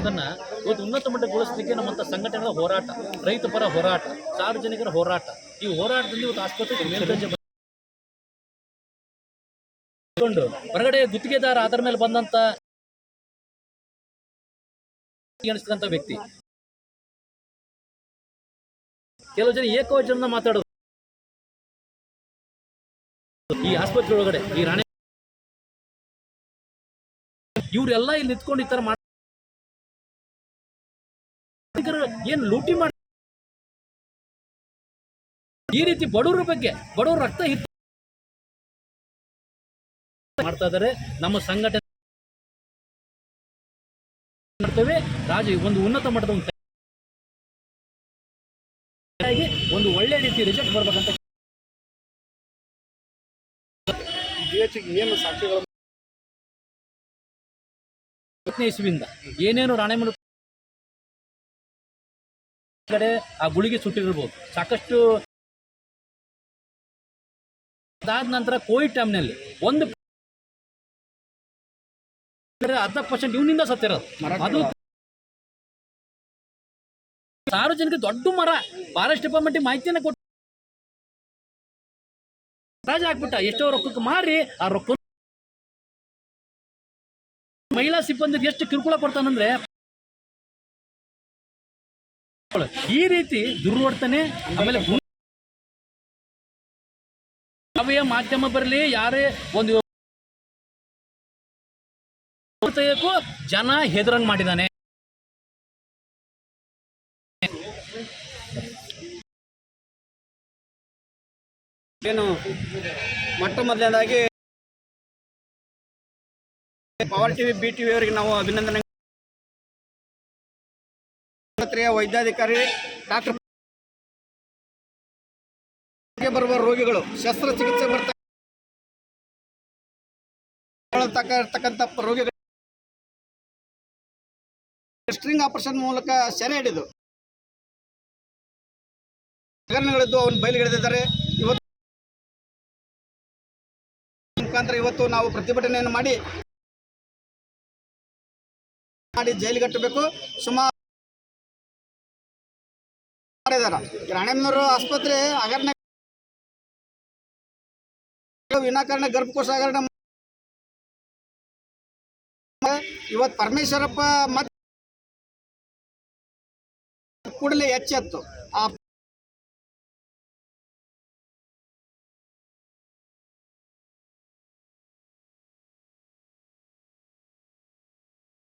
ಅದನ್ನ ಇವತ್ತು ಉನ್ನತ ಮಟ್ಟಗೊಳಿಸಲಿಕ್ಕೆ ನಮ್ಮಂಥ ಸಂಘಟನೆಗಳ ಹೋರಾಟ, ರೈತ ಪರ ಹೋರಾಟ, ಸಾರ್ವಜನಿಕರ ಹೋರಾಟ, ಈ ಹೋರಾಟದಲ್ಲಿ ಇವತ್ತು ಆಸ್ಪತ್ರೆಗೆ ಮೇಲ್ದರ್ಜೆ ಬಂದು ಹೊರಗಡೆ ಗುತ್ತಿಗೆದಾರ ಅದರ ಮೇಲೆ ಬಂದಂತ ಅನಿಸ್ತಕ್ಕಂಥ ವ್ಯಕ್ತಿ. ಕೆಲವು ಜನ ಏಕವಚನ ಮಾತಾಡೋದು. ಈ ಆಸ್ಪತ್ರೆ ಒಳಗಡೆ ಈ ರಾಣೆ ಇವರೆಲ್ಲ ಇಲ್ಲಿ ನಿಂತ್ಕೊಂಡು ಈ ಮಾಡ್ ಏನ್ ಲೂಟಿ ಮಾಡಿ ಈ ರೀತಿ ಬಡವರ ಬಗ್ಗೆ ಬಡವರ ರಕ್ತ ಹಿತ್ತು ಮಾಡ್ತಾ ಇದ್ದಾರೆ ನಮ್ಮ ಸಂಘಟನೆ ಮಾಡ್ತೇವೆ. ರಾಜ ಒಂದು ಉನ್ನತ ಮಟ್ಟದ ಒಂದು ಒಂದು ಒಳ್ಳೆ ರೀತಿ ರಿಜೆಕ್ಟ್ ಬರ್ಬೇಕಂತ ಏನು ಸಾಕ್ಷಿಗಳು ಇಸ್ವಿಯಿಂದ ಏನೇನು ರಾಣೆಮುಲು ಕಡೆ ಆ ಗುಳಿಗೆ ಸುಟ್ಟಿರ್ಬೋದು. ಸಾಕಷ್ಟು ಅದಾದ ನಂತರ ಕೋವಿಡ್ ಟೈಮ್ನಲ್ಲಿ ಒಂದು ಅರ್ಧ ಪರ್ಸೆಂಟ್ ಇವನಿಂದ ಸತ್ತಿರೋದು. ಅದು ಸಾರ್ವಜನಿಕ ದೊಡ್ಡ ಮರ. ಫಾರೆಸ್ಟ್ ಡಿಪಾರ್ಟ್ಮೆಂಟ್ ಮಾಹಿತಿಯನ್ನು ಕೊಟ್ಟು ರಾಜ ಹಾಕ್ಬಿಟ್ಟ ಎಷ್ಟೋ ರೊಕ್ಕಕ್ಕೆ ಮಾರಿ ಆ ರೊಕ್ಕ ಮಹಿಳಾ ಸಿಬ್ಬಂದಿಗೆ ಎಷ್ಟು ಕಿರುಕುಳ ಕೊಡ್ತಾನಂದ್ರೆ ಈ ರೀತಿ ದುರ್ವರ್ತನೆ, ಆಮೇಲೆ ಯಾವೇ ಮಾಧ್ಯಮ ಬರಲಿ, ಯಾರೇ ಒಂದು ಜನ ಹೆದರಂಗ್ ಮಾಡಿದಾನೆ ಏನು, ಮೊಟ್ಟ ಮೊದಲನೇದಾಗಿ ಪವರ್ ಟಿವಿ, ಬಿ ಟಿವಿ ಅವರಿಗೆ ನಾವು ಅಭಿನಂದನೆ ಆಸ್ಪತ್ರೆಯ ವೈದ್ಯಾಧಿಕಾರಿ ಡಾಕ್ಟರ್ ಬರುವ ರೋಗಿಗಳು ಶಸ್ತ್ರಚಿಕಿತ್ಸೆ ಬರ್ತಕ್ಕಂಥ ರೋಗಿಗಳು ಸ್ಟ್ರಿಂಗ್ ಆಪರೇಷನ್ ಮೂಲಕ ಸೆರೆ ಹಿಡಿದು ಹಗರಣಗಳಿದ್ದು ಅವನು ಬಯಲಿಗೆಳೆದಿದ್ದಾರೆ ಇವತ್ತು ಮುಖಾಂತರ ಇವತ್ತು ನಾವು ಪ್ರತಿಭಟನೆಯನ್ನು ಮಾಡಿ ಮಾಡಿ ಜೈಲಿಗೆ ಕಟ್ಟಬೇಕು. ಸುಮಾರು ಮಾಡಿದಾರ ಈ ರಾಣೆಮ್ಮನವರು ಆಸ್ಪತ್ರೆ ಹಗರಣ ವಿನಾಕಾರಣ ಗರ್ಭಕೋಶ ಹಗರಣ ಇವತ್ತು ಪರಮೇಶ್ವರಪ್ಪ ಮತ್ತೆ ಕೂಡಲೇ ಎಚ್ಚೆತ್ತು.